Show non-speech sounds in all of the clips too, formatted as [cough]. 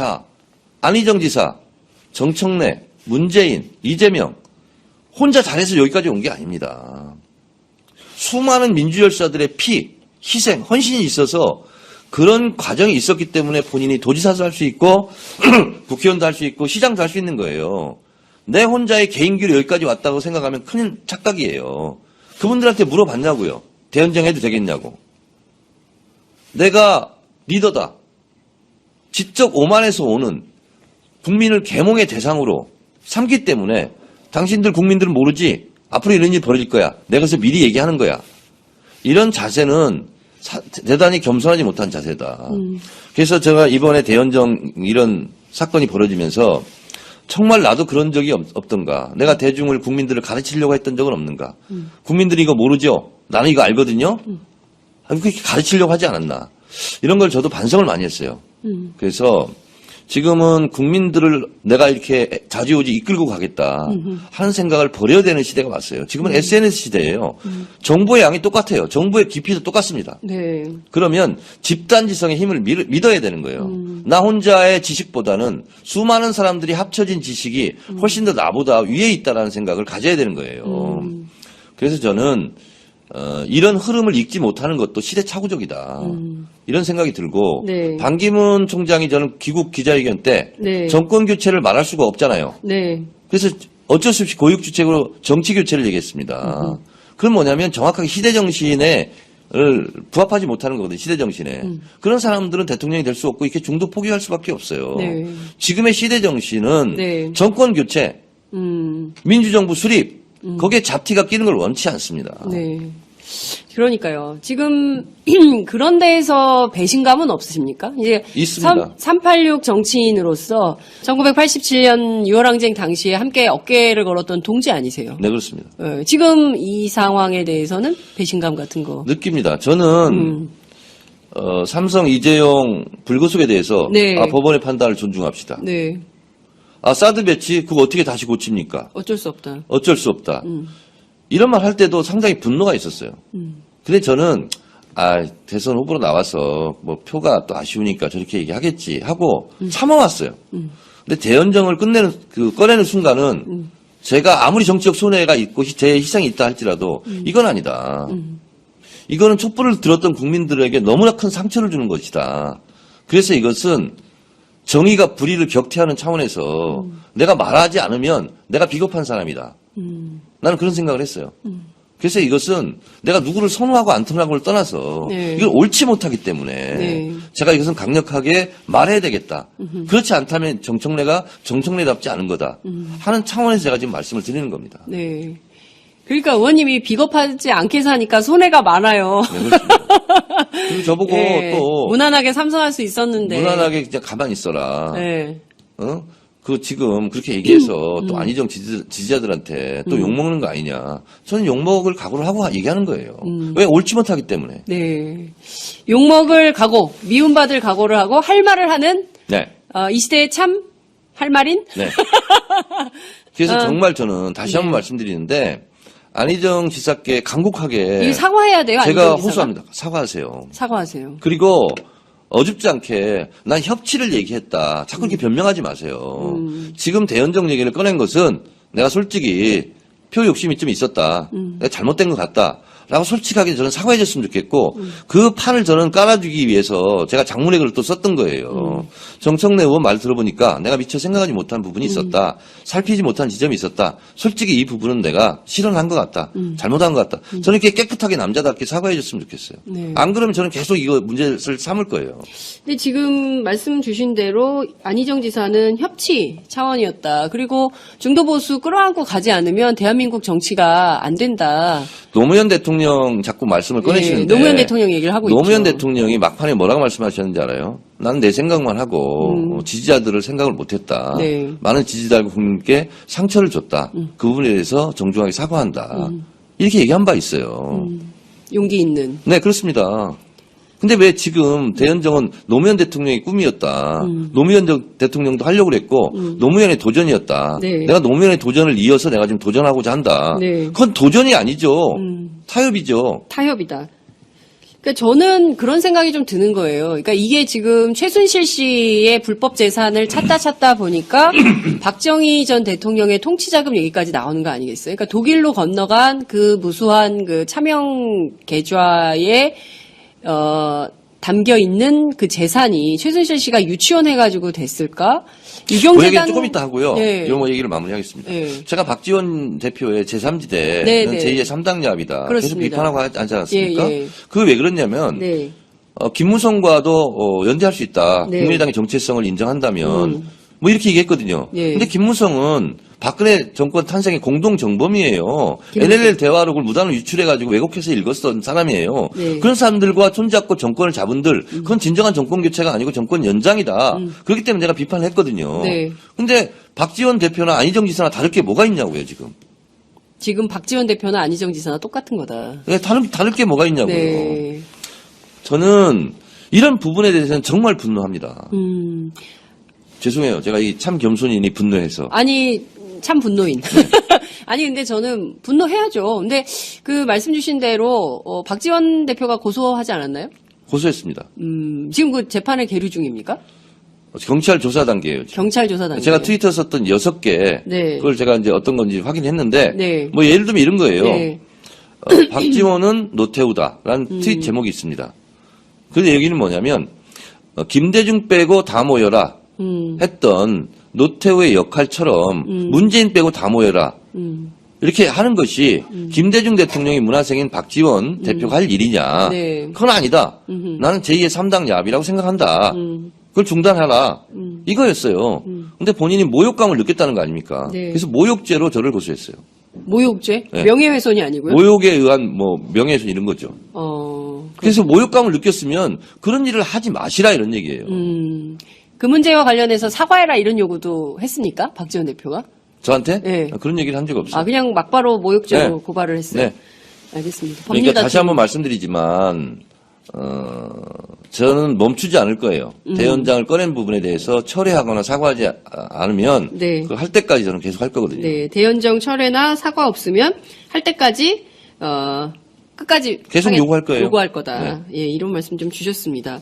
자, 안희정 지사, 정청래, 문재인, 이재명 혼자 잘해서 여기까지 온 게 아닙니다. 수많은 민주열사들의 피, 희생, 헌신이 있어서 그런 과정이 있었기 때문에 본인이 도지사도 할 수 있고 [clears throat] 국회의원도 할 수 있고 시장도 할 수 있는 거예요. 내 혼자의 개인기로 여기까지 왔다고 생각하면 큰 착각이에요. 그분들한테 물어봤냐고요. 대연정 해도 되겠냐고. 내가 리더다. 직접 오만에서 오는 국민을 계몽의 대상으로 삼기 때문에 당신들 국민들은 모르지 앞으로 이런 일이 벌어질 거야. 내가 그래서 미리 얘기하는 거야. 이런 자세는 사- 대단히 겸손하지 못한 자세다. 그래서 제가 이번에 대연정 이런 사건이 벌어지면서 정말 나도 그런 적이 없, 없던가. 내가 대중을 국민들을 가르치려고 했던 적은 없는가. 국민들이 이거 모르죠. 나는 이거 알거든요. 아니, 그렇게 가르치려고 하지 않았나. 이런 걸 저도 반성을 많이 했어요. 그래서 지금은 국민들을 내가 이렇게 자주오지 이끌고 가겠다 하는 생각을 버려야 되는 시대가 왔어요. 지금은 SNS 시대예요. 정보의 양이 똑같아요. 정보의 깊이도 똑같습니다. 네. 그러면 집단지성의 힘을 믿- 믿어야 되는 거예요. 나 혼자의 지식보다는 수많은 사람들이 합쳐진 지식이 훨씬 더 나보다 위에 있다라는 생각을 가져야 되는 거예요. 그래서 저는 어, 이런 흐름을 읽지 못하는 것도 시대착오적이다. 이런 생각이 들고 네. 반기문 총장이 저는 귀국 기자회견 때 네. 정권 교체를 말할 수가 없잖아요. 네. 그래서 어쩔 수 없이 고육주책으로 정치 교체를 얘기했습니다. 그건 뭐냐면 정확하게 시대 정신에 을 부합하지 못하는 거거든요. 시대 정신에. 그런 사람들은 대통령이 될 수 없고 이렇게 중도 포기할 수밖에 없어요. 네. 지금의 시대 정신은 네. 정권 교체, 음. 민주정부 수립, 거기에 잡티가 끼는 걸 원치 않습니다. 네. 그러니까요. 지금 [clears throat] 그런 데에서 배신감은 없으십니까? 이제 있습니다. 386 정치인으로서 1987년 6월 항쟁 당시에 함께 어깨를 걸었던 동지 아니세요? 네, 그렇습니다. 어, 지금 이 상황에 대해서는 배신감 같은 거. 느낍니다. 저는 음. 어, 삼성 이재용 불구속에 대해서 네. 아, 법원의 판단을 존중합시다. 네. 아 사드 배치 그거 어떻게 다시 고칩니까? 어쩔 수 없다. 어쩔 수 없다. 음. 이런 말 할 때도 상당히 분노가 있었어요. 근데 저는 아 대선 후보로 나와서 뭐 표가 또 아쉬우니까 저렇게 얘기하겠지 하고 음. 참아왔어요. 근데 대연정을 끝내는 그 꺼내는 순간은 음. 제가 아무리 정치적 손해가 있고 희- 제 희생이 있다 할지라도 음. 이건 아니다. 이거는 촛불을 들었던 국민들에게 너무나 큰 상처를 주는 것이다. 그래서 이것은 정의가 불의를 격퇴하는 차원에서 음. 내가 말하지 않으면 내가 비겁한 사람이다. 나는 그런 생각을 했어요. 음. 그래서 이것은 내가 누구를 선호하고 안 선호하고를 떠나서 네. 이걸 옳지 못하기 때문에 네. 제가 이것은 강력하게 말해야 되겠다. 그렇지 않다면 정청래가 정청래답지 않은 거다. 하는 차원에서 제가 지금 말씀을 드리는 겁니다. 네. 그러니까 의원님이 비겁하지 않게 사니까 손해가 많아요. 네. 그리고 저보고 [laughs] 예, 또 무난하게 삼성할 수 있었는데. 무난하게 그냥 가만히 있어라. 네. 어? 그 지금 그렇게 얘기해서 음. 또 안희정 지지, 지지 자들한테 또 욕먹는 거 아니냐. 저는 욕먹을 각오를 하고 얘기하는 거예요. 음. 왜 옳지 못하기 때문에. 네. 욕먹을 각오, 미움받을 각오를 하고 할 말을 하는 네. 어, 이 시대의 참할 말인 네. [laughs] 그래서 어. 정말 저는 다시 한번 네. 말씀드리는데 안희정 지사께 강국하게 이 사과해야 돼요. 네. 제가 안희정? 호소합니다. 사과하세요. 사과하세요. 그리고 어줍지 않게 난 협치를 얘기했다. 자꾸 이렇게 변명하지 마세요. 음. 지금 대연정 얘기를 꺼낸 것은 내가 솔직히 표 욕심이 좀 있었다. 음. 내가 잘못된 것 같다. 라고 솔직하게 저는 사과해 줬으면 좋겠고 음. 그 판을 저는 깔아주기 위해서 제가 장문의 글을 또 썼던 거예요. 음. 정청래 의원 말 들어보니까 내가 미처 생각하지 못한 부분이 있었다. 살피지 못한 지점이 있었다. 솔직히 이 부분은 내가 실현한 것 같다. 음. 잘못한 것 같다. 저는 이렇게 깨끗하게 남자답게 사과해 줬으면 좋겠어요. 네. 안 그러면 저는 계속 이거 문제를 삼을 거예요. 근데 지금 말씀 주신 대로 안희정 지사는 협치 차원이었다. 그리고 중도 보수 끌어안고 가지 않으면 대한민국 정치가 안 된다. 노무현 대통령 자꾸 말씀을 꺼내시는데 예, 노무현 대통령 얘기를 하고 노무현 있죠. 대통령이 막판에 뭐라고 말씀하셨는지 알아요? 나는 내 생각만 하고 음. 어, 지지자들을 생각을 못했다. 네. 음. 많은 지지자들과 국민께 상처를 줬다. 그 부분에 대해서 정중하게 사과한다. 이렇게 얘기한 바 있어요. 용기 있는. 네, 그렇습니다. 근데 왜 지금 대연정은 노무현 대통령의 꿈이었다. 음. 노무현 대- 대통령도 하려고 그랬고 노무현의 도전이었다. 네. 내가 노무현의 도전을 이어서 내가 지금 도전하고자 한다. 네. 그건 도전이 아니죠. 음. 타협이죠. 타협이다. 그러니까 저는 그런 생각이 좀 드는 거예요. 그러니까 이게 지금 최순실 씨의 불법 재산을 찾다 찾다 보니까 [clears throat] 박정희 전 대통령의 통치 자금 얘기까지 나오는 거 아니겠어요? 그러니까 독일로 건너간 그 무수한 그 차명 계좌에 어 담겨 있는 그 재산이 최순실 씨가 유치원 해가지고 됐을까? 그 유경재단 조금 이따 하고요. 네. 이거 뭐 얘기를 마무리하겠습니다. 네. 제가 박지원 대표의 제3지대 네, 네. 제2의 3당야합이다. 계속 그렇습니다. 비판하고 하지 않았습니까? 예, 예. 그게 왜 그러냐면 네. 어, 김무성과도 어, 연대할 수 있다. 네. 국민의당의 정체성을 인정한다면 음. 뭐 이렇게 얘기했거든요. 예. 근데 김무성은 박근혜 정권 탄생의 공동 정범이에요. NLL 대화록을 무단으로 유출해가지고 왜곡해서 읽었던 사람이에요. 네. 음. 그런 사람들과 손잡고 정권을 잡은들 그건 진정한 정권 교체가 아니고 정권 연장이다. 그렇기 때문에 내가 비판을 했거든요. 네. 근데 박지원 대표나 안희정 지사나 다를 게 뭐가 있냐고요 지금. 지금 박지원 대표나 안희정 지사나 똑같은 거다. 네, 다를, 다를 게 뭐가 있냐고요. 네. 저는 이런 부분에 대해서는 정말 분노합니다. 음. 죄송해요. 제가 이 참 겸손인이 분노해서. 아니 참 분노인. [laughs] 아니 근데 저는 분노해야죠. 근데 그 말씀 주신 대로 어, 박지원 대표가 고소하지 않았나요? 고소했습니다. 음, 지금 그 재판에 계류 중입니까? 경찰 조사 단계예요. 지금. 경찰 조사 단계. 제가 트위터 썼던 여섯 개 네. 그걸 제가 이제 어떤 건지 확인했는데 네. 뭐 예를 들면 이런 거예요. 네. 어, 박지원은 [clears throat] 노태우다라는 음. 트윗 제목이 있습니다. 근데 여기는 뭐냐면 어, 김대중 빼고 다 모여라 음, 했던 노태우의 역할처럼 문재인 빼고 다 모여라 음, 이렇게 하는 것이 김대중 대통령이 문화생인 박지원 대표가 할 일이냐? 음. 네. 그건 아니다. 음흠. 나는 제2의 3당 야합이라고 생각한다. 음, 그걸 중단하라. 이거였어요. 근데 본인이 모욕감을 느꼈다는 거 아닙니까? 네. 그래서 모욕죄로 저를 고소했어요. 모욕죄? 네. 명예훼손이 아니고요. 모욕에 의한 뭐 명예훼손 이런 거죠. 어, 그래서 모욕감을 느꼈으면 그런 일을 하지 마시라 이런 얘기예요. 음, 그 문제와 관련해서 사과해라 이런 요구도 했습니까? 박지원 대표가? 저한테 네. 아, 그런 얘기를 한 적 없어요. 아, 그냥 막바로 모욕죄로 네. 고발을 했어요. 네. 알겠습니다. 그러니까 다시 한번 말씀드리지만 어, 저는 멈추지 않을 거예요. 음. 대연장을 꺼낸 부분에 대해서 철회하거나 사과하지 아- 않으면 네. 그걸 할 때까지 저는 계속 할 거거든요. 네, 대연정 철회나 사과 없으면 할 때까지 어, 끝까지 계속 요구할 거예요. 요구할 거다. 예, 이런 말씀 좀 주셨습니다.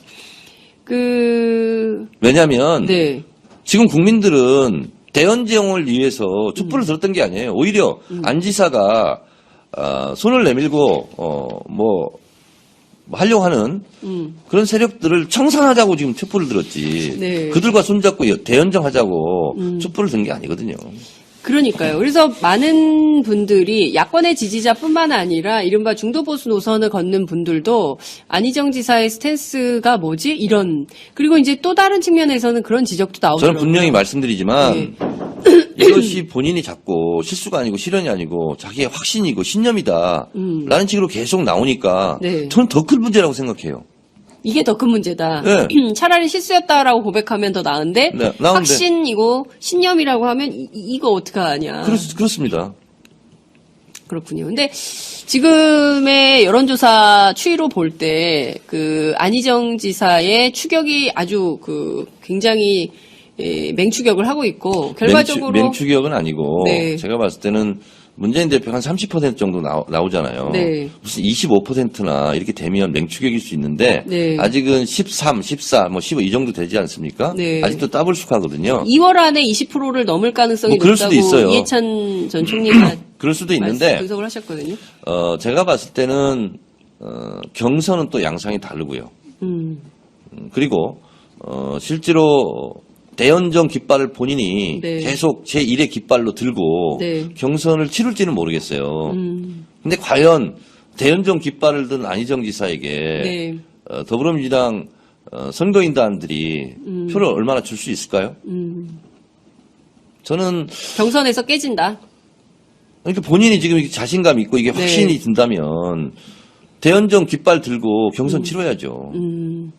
그 왜냐하면 네. 지금 국민들은 대연정을 위해서 촛불을 음. 들었던 게 아니에요. 오히려 안 지사가 어, 손을 내밀고 어, 뭐 하려고 하는 음. 그런 세력들을 청산하자고 지금 촛불을 들었지. 네. 음. 그들과 손잡고 대연정 하자고 촛불을 든 게 아니거든요. 그러니까요. 그래서 많은 분들이 야권의 지지자뿐만 아니라 이른바 중도보수 노선을 걷는 분들도 안희정 지사의 스탠스가 뭐지? 이런 그리고 이제 또 다른 측면에서는 그런 지적도 저는 나오더라고요. 분명히 말씀드리지만 네. [clears throat] 이것이 본인이 자꾸 실수가 아니고 실현이 아니고 자기의 확신이고 신념이다. 라는 식으로 계속 나오니까 음. 네. 저는 더 큰 문제라고 생각해요. 이게 더 큰 문제다. 네. [clears throat] 차라리 실수였다라고 고백하면 더 나은데 네, 나은데. 확신이고 신념이라고 하면 이, 거 어떡하냐. 그렇, 그렇습니다. 그렇군요. 근데 지금의 여론조사 추이로 볼 때 그 안희정 지사의 추격이 아주 그 굉장히 예, 맹추격을 하고 있고 결과적으로 맹추, 격은 아니고 네. 제가 봤을 때는 문재인 대표 한30% 정도 나오, 나오잖아요. 네. 무슨 25%나 이렇게 되면 맹추격일 수 있는데 네. 아직은 13, 14, 뭐 15 이 정도 되지 않습니까? 네. 아직도 더블수하거든요. 2월 안에 20%를 넘을 가능성이 뭐 그럴 수도 높다고 있어요. 이해찬 전 [clears throat] 총리가 그럴 수도 있는데 분석을 하셨거든요. 어, 제가 봤을 때는 어, 경선은 또 양상이 다르고요. 음, 음, 그리고 어, 실제로 대연정 깃발을 본인이 네. 계속 제 1의 깃발로 들고 네. 경선을 치룰지는 모르겠어요. 음, 근데 과연 대연정 깃발을 든 안희정 지사에게 네. 어, 더불어민주당 어, 선거인단들이 표를 얼마나 줄 수 있을까요? 음. 저는 경선에서 깨진다. 그러니까 본인이 지금 자신감 있고 이게 네. 확신이 든다면 대연정 깃발 들고 경선 치러야죠. 음,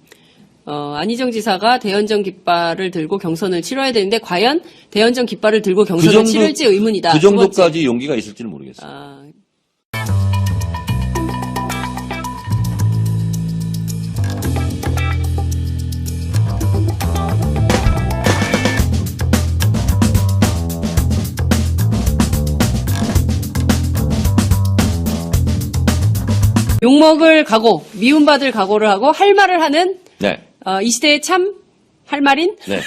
어, 안희정 지사가 대연정 깃발을 들고 경선을 치러야 되는데 과연 대연정 깃발을 들고 경선을 치를지 의문이다. 그. 정도까지 용기가 있을지는 모르겠어요. 아, 욕먹을 각오, 미움받을 각오를 하고 할 말을 하는 네. 어, 이 시대의 참할 말인 네.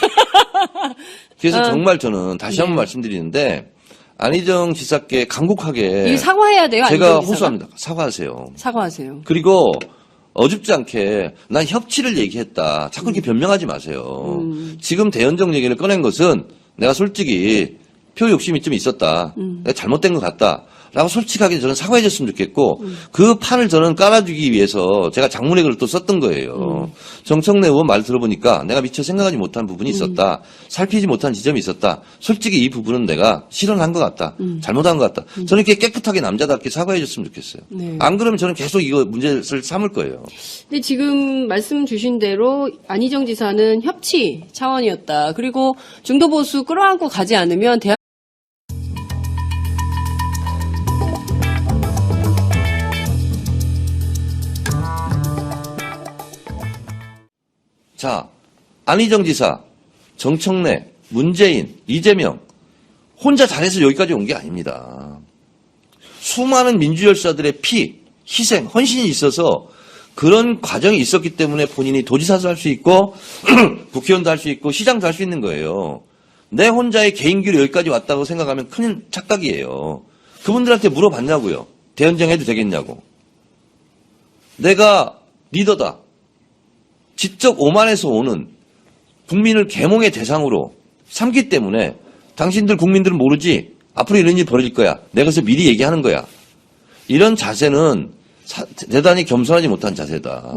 그래서 어. 정말 저는 다시 한번 네. 말씀드리는데 안희정 지사께 강국하게 이 사과해야 돼요. 네. 제가 안희정 지사가? 호소합니다. 사과하세요. 사과하세요. 그리고 어줍지 않게 난 협치를 얘기했다. 자꾸 이렇게 변명하지 마세요. 음. 지금 대연정 얘기를 꺼낸 것은 내가 솔직히 표 욕심이 좀 있었다. 음. 내가 잘못된 것 같다. 라고 솔직하게 저는 사과해 줬으면 좋겠고 음. 그 판을 저는 깔아주기 위해서 제가 장문의 글을 또 썼던 거예요. 음. 정청래 의원 말 들어보니까 내가 미처 생각하지 못한 부분이 있었다. 살피지 못한 지점이 있었다. 솔직히 이 부분은 내가 실현한 것 같다. 음. 잘못한 것 같다. 저는 이렇게 깨끗하게 남자답게 사과해 줬으면 좋겠어요. 네. 안 그러면 저는 계속 이거 문제를 삼을 거예요. 근데 지금 말씀 주신 대로 안희정 지사는 협치 차원이었다. 그리고 중도 보수 끌어안고 가지 않으면 대한 자, 안희정 지사, 정청래, 문재인, 이재명 혼자 잘해서 여기까지 온 게 아닙니다. 수많은 민주열사들의 피, 희생, 헌신이 있어서 그런 과정이 있었기 때문에 본인이 도지사도 할 수 있고 [clears throat] 국회의원도 할 수 있고 시장도 할 수 있는 거예요. 내 혼자의 개인기로 여기까지 왔다고 생각하면 큰 착각이에요. 그분들한테 물어봤냐고요. 대연정 해도 되겠냐고. 내가 리더다. 직접 오만에서 오는 국민을 계몽의 대상으로 삼기 때문에 당신들 국민들은 모르지 앞으로 이런 일이 벌어질 거야. 내가 그래서 미리 얘기하는 거야. 이런 자세는 사- 대단히 겸손하지 못한 자세다.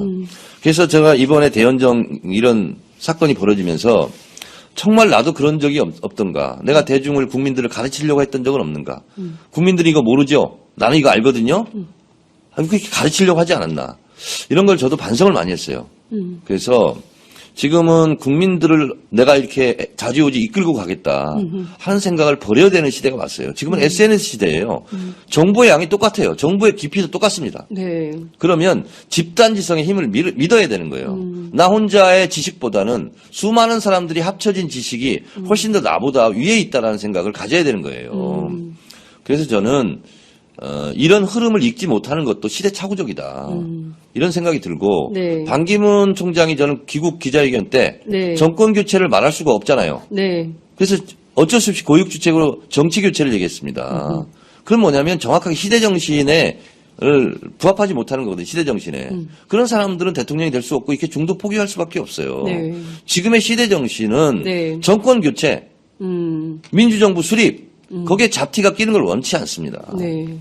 그래서 제가 이번에 대연정 이런 사건이 벌어지면서 정말 나도 그런 적이 없, 없던가. 내가 대중을 국민들을 가르치려고 했던 적은 없는가. 국민들이 이거 모르죠. 나는 이거 알거든요. 아니, 그렇게 가르치려고 하지 않았나. 이런 걸 저도 반성을 많이 했어요. 음. 그래서 지금은 국민들을 내가 이렇게 자주오지 이끌고 가겠다 하는 생각을 버려야 되는 시대가 왔어요. 지금은 SNS 시대예요. 정보의 양이 똑같아요. 정보의 깊이도 똑같습니다. 네. 그러면 집단지성의 힘을 믿- 믿어야 되는 거예요. 나 혼자의 지식보다는 수많은 사람들이 합쳐진 지식이 훨씬 더 나보다 위에 있다라는 생각을 가져야 되는 거예요. 그래서 저는 어, 이런 흐름을 읽지 못하는 것도 시대착오적이다. 이런 생각이 들고 네. 반기문 총장이 저는 귀국 기자회견 때 네. 정권 교체를 말할 수가 없잖아요. 네. 그래서 어쩔 수 없이 고육주책으로 정치 교체를 얘기했습니다. 그건 뭐냐면 정확하게 시대 정신에 을 부합하지 못하는 거거든요. 시대 정신에. 그런 사람들은 대통령이 될 수 없고 이렇게 중도 포기할 수밖에 없어요. 네. 지금의 시대 정신은 네. 정권 교체, 음. 민주정부 수립, 거기에 잡티가 끼는 걸 원치 않습니다. 네.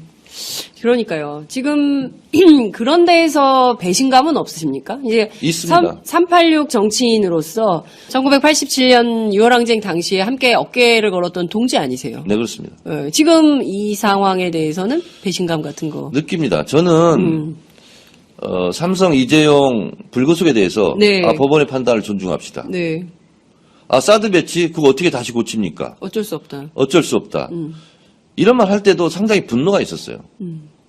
그러니까요. 지금 [clears throat] 그런 데에서 배신감은 없으십니까? 이제 있습니다. 386 정치인으로서 1987년 6월 항쟁 당시에 함께 어깨를 걸었던 동지 아니세요? 네, 그렇습니다. 어, 지금 이 상황에 대해서는 배신감 같은 거. 느낍니다. 저는 음. 어, 삼성 이재용 불구속에 대해서 네. 아, 법원의 판단을 존중합시다. 네. 아 사드 배치 그거 어떻게 다시 고칩니까? 어쩔 수 없다. 어쩔 수 없다. 음. 이런 말 할 때도 상당히 분노가 있었어요.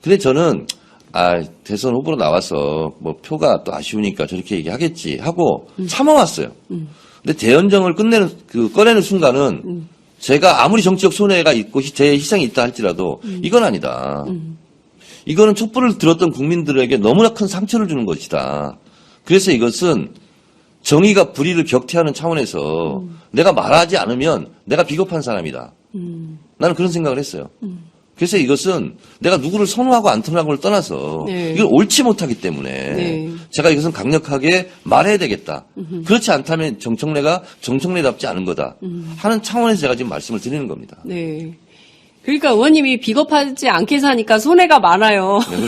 근데 저는 아 대선 후보로 나와서 뭐 표가 또 아쉬우니까 저렇게 얘기하겠지 하고 음. 참아왔어요. 근데 대연정을 끝내는 그 꺼내는 순간은 음. 제가 아무리 정치적 손해가 있고 희- 제 희생이 있다 할지라도 음. 이건 아니다. 이거는 촛불을 들었던 국민들에게 너무나 큰 상처를 주는 것이다. 그래서 이것은 정의가 불의를 격퇴하는 차원에서 음. 내가 말하지 않으면 내가 비겁한 사람이다. 나는 그런 생각을 했어요. 그래서 이것은 내가 누구를 선호하고 안 선호하고를 떠나서 네. 이걸 옳지 못하기 때문에 네. 제가 이것은 강력하게 말해야 되겠다. 그렇지 않다면 정청래가 정청래답지 않은 거다. 하는 차원에서 제가 지금 말씀을 드리는 겁니다. 네. 그러니까 의원님이 비겁하지 않게 사니까 손해가 많아요. 네,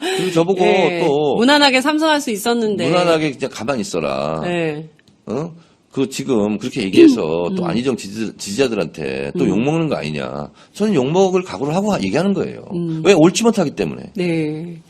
그리고 저보고 예, 또 무난하게 삼성할 수 있었는데. 무난하게 그냥 가만히 있어라. 네. 어? 그 지금 그렇게 얘기해서 [clears throat] 음. 또 안희정 지지, 지지 자들한테 또 욕먹는 거 아니냐. 저는 욕먹을 각오를 하고 얘기하는 거예요. 음. 왜 옳지 못하기 때문에. 네.